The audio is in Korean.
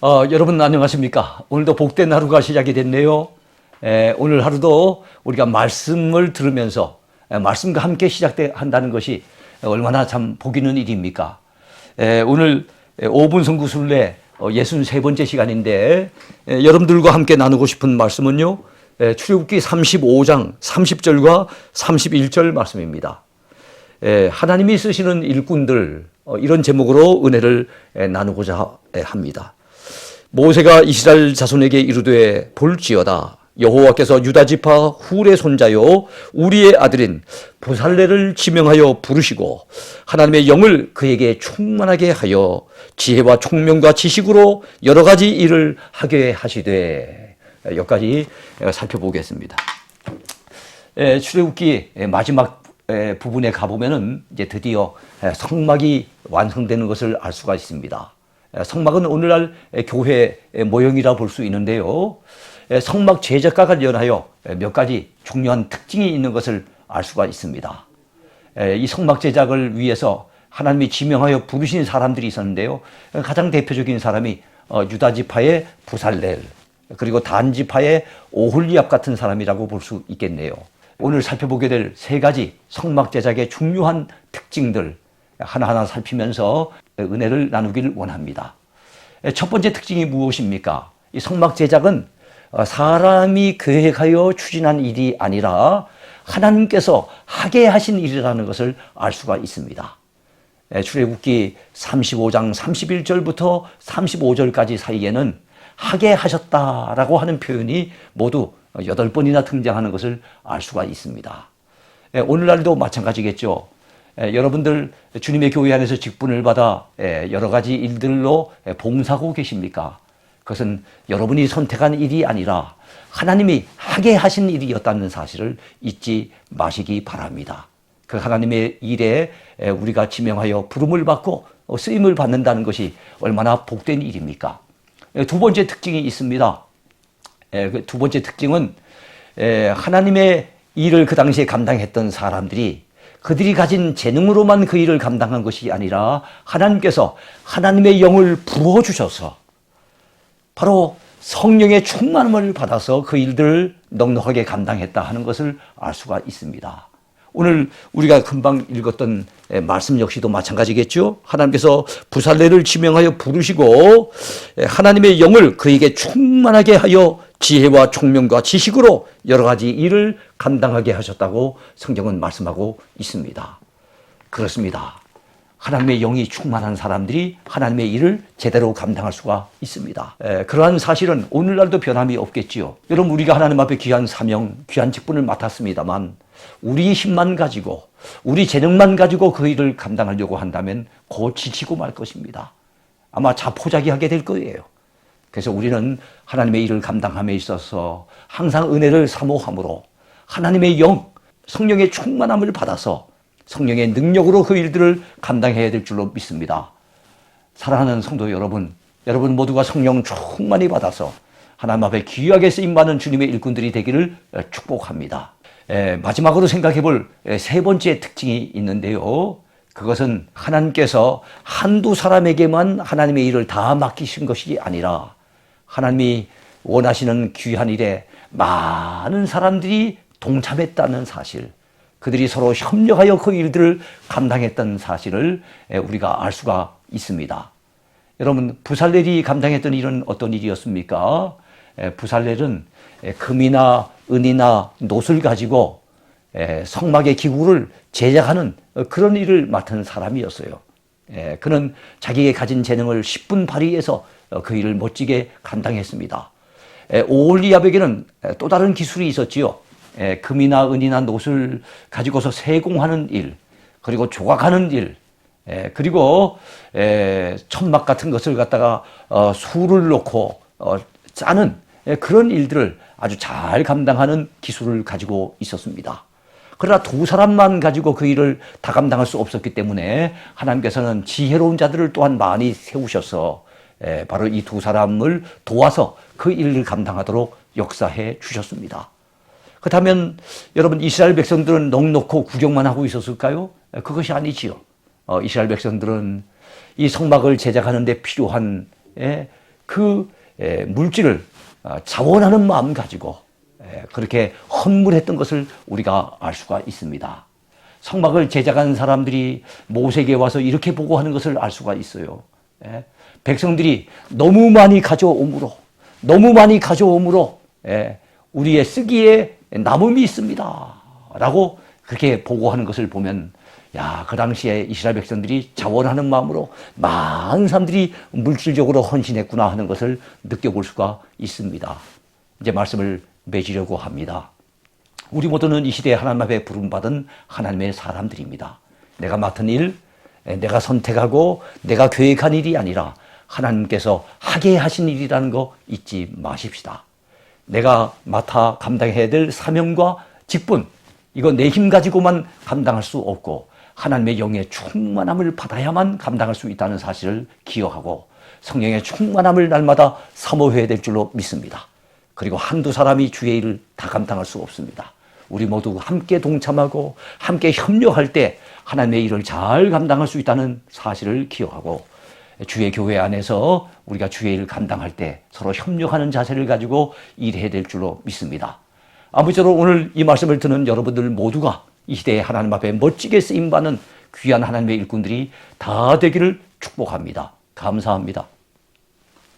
어, 여러분 안녕하십니까? 오늘도 복된 하루가 시작이 됐네요. 에, 오늘 하루도 우리가 말씀을 들으면서 에, 말씀과 함께 시작한다는 것이 얼마나 참 복이는 일입니까? 에, 오늘 5분 성구순례 63번째 시간인데 에, 여러분들과 함께 나누고 싶은 말씀은요. 에, 출애굽기 35장 30절과 31절 말씀입니다. 에, 하나님이 쓰시는 일꾼들 어, 이런 제목으로 은혜를 에, 나누고자 에, 합니다. 모세가 이스라엘 자손에게 이르되 볼지어다 여호와께서 유다 지파 훌의 손자요 우리의 아들인 부살레를 지명하여 부르시고 하나님의 영을 그에게 충만하게 하여 지혜와 총명과 지식으로 여러 가지 일을 하게 하시되 여기까지 살펴보겠습니다. 에, 출애굽기 마지막 에, 부분에 가보면은 이제 드디어 에, 성막이 완성되는 것을 알 수가 있습니다. 에, 성막은 오늘날 에, 교회 의 모형이라 볼 수 있는데요. 에, 성막 제작과 관련하여 에, 몇 가지 중요한 특징이 있는 것을 알 수가 있습니다. 에, 이 성막 제작을 위해서 하나님이 지명하여 부르신 사람들이 있었는데요. 에, 가장 대표적인 사람이 어, 유다 지파의 부살렐 그리고 단 지파의 오홀리압 같은 사람이라고 볼 수 있겠네요. 오늘 살펴보게 될 세 가지 성막 제작의 중요한 특징들 하나하나 살피면서 은혜를 나누길 원합니다. 첫 번째 특징이 무엇입니까? 이 성막 제작은 사람이 계획하여 추진한 일이 아니라 하나님께서 하게 하신 일이라는 것을 알 수가 있습니다. 출애굽기 35장 31절부터 35절까지 사이에는 하게 하셨다라고 하는 표현이 모두 여덟 번이나 등장하는 것을 알 수가 있습니다. 예, 오늘날도 마찬가지겠죠. 예, 여러분들 주님의 교회 안에서 직분을 받아 예, 여러 가지 일들로 봉사하고 계십니까? 그것은 여러분이 선택한 일이 아니라 하나님이 하게 하신 일이었다는 사실을 잊지 마시기 바랍니다. 그 하나님의 일에 우리가 지명하여 부름을 받고 쓰임을 받는다는 것이 얼마나 복된 일입니까? 두 번째 특징이 있습니다. 그두 번째 특징은 하나님의 일을 그 당시에 감당했던 사람들이 그들이 가진 재능으로만 그 일을 감당한 것이 아니라 하나님께서 하나님의 영을 부어 주셔서 바로 성령의 충만함을 받아서 그 일들을 넉넉하게 감당했다 하는 것을 알 수가 있습니다. 오늘 우리가 금방 읽었던 말씀 역시도 마찬가지겠죠. 하나님께서 부살레를 지명하여 부르시고 하나님의 영을 그에게 충만하게 하여 지혜와 총명과 지식으로 여러 가지 일을 감당하게 하셨다고 성경은 말씀하고 있습니다. 그렇습니다. 하나님의 영이 충만한 사람들이 하나님의 일을 제대로 감당할 수가 있습니다. 에, 그러한 사실은 오늘날도 변함이 없겠지요. 여러분 우리가 하나님 앞에 귀한 사명, 귀한 직분을 맡았습니다만 우리 힘만 가지고 우리 재능만 가지고 그 일을 감당하려고 한다면 곧 지치고 말 것입니다. 아마 자포자기하게 될 거예요. 그래서 우리는 하나님의 일을 감당함에 있어서 항상 은혜를 사모함으로 하나님의 영, 성령의 충만함을 받아서 성령의 능력으로 그 일들을 감당해야 될 줄로 믿습니다. 사랑하는 성도 여러분, 여러분 모두가 성령 충만히 받아서 하나님 앞에 귀하게 쓰임 받는 주님의 일꾼들이 되기를 축복합니다. 에, 마지막으로 생각해 볼 세 번째 특징이 있는데요. 그것은 하나님께서 한두 사람에게만 하나님의 일을 다 맡기신 것이 아니라 하나님이 원하시는 귀한 일에 많은 사람들이 동참했다는 사실, 그들이 서로 협력하여 그 일들을 감당했던 사실을 우리가 알 수가 있습니다. 여러분, 부살렐이 감당했던 일은 어떤 일이었습니까? 부살렐은 금이나 은이나 노을 가지고 성막의 기구를 제작하는 그런 일을 맡은 사람이었어요. 그는 자기의 가진 재능을 10분 발휘해서 그 일을 멋지게 감당했습니다. 오올리압에게는 또 다른 기술이 있었지요. 금이나 은이나 노을 가지고서 세공하는 일, 그리고 조각하는 일, 그리고 천막 같은 것을 갖다가 어, 수를 놓고 어, 짜는 그런 일들을 아주 잘 감당하는 기술을 가지고 있었습니다. 그러나 두 사람만 가지고 그 일을 다 감당할 수 없었기 때문에 하나님께서는 지혜로운 자들을 또한 많이 세우셔서 바로 이 두 사람을 도와서 그 일을 감당하도록 역사해 주셨습니다. 그렇다면 여러분 이스라엘 백성들은 넉넉고 구경만 하고 있었을까요? 그것이 아니지요. 어, 이스라엘 백성들은 이 성막을 제작하는 데 필요한 그 에, 물질을 아, 자원하는 마음 가지고 에, 그렇게 헌물했던 것을 우리가 알 수가 있습니다. 성막을 제작한 사람들이 모세에게 와서 이렇게 보고하는 것을 알 수가 있어요. 예. 백성들이 너무 많이 가져오므로 너무 많이 가져오므로 예, 우리의 쓰기에 남음이 있습니다. 라고 그렇게 보고하는 것을 보면 야, 그 당시에 이스라엘 백성들이 자원하는 마음으로 많은 사람들이 물질적으로 헌신했구나 하는 것을 느껴볼 수가 있습니다. 이제 말씀을 맺으려고 합니다. 우리 모두는 이 시대에 하나님 앞에 부름받은 하나님의 사람들입니다. 내가 맡은 일, 내가 선택하고 내가 계획한 일이 아니라 하나님께서 하게 하신 일이라는 거 잊지 마십시다. 내가 맡아 감당해야 될 사명과 직분, 이거 내 힘 가지고만 감당할 수 없고 하나님의 영의 충만함을 받아야만 감당할 수 있다는 사실을 기억하고 성령의 충만함을 날마다 사모해야 될 줄로 믿습니다. 그리고 한두 사람이 주의 일을 다 감당할 수 없습니다. 우리 모두 함께 동참하고 함께 협력할 때 하나님의 일을 잘 감당할 수 있다는 사실을 기억하고 주의 교회 안에서 우리가 주의 일을 감당할 때 서로 협력하는 자세를 가지고 일해야 될 줄로 믿습니다. 아무쪼록 오늘 이 말씀을 듣는 여러분들 모두가 이 시대에 하나님 앞에 멋지게 쓰임받는 귀한 하나님의 일꾼들이 다 되기를 축복합니다. 감사합니다.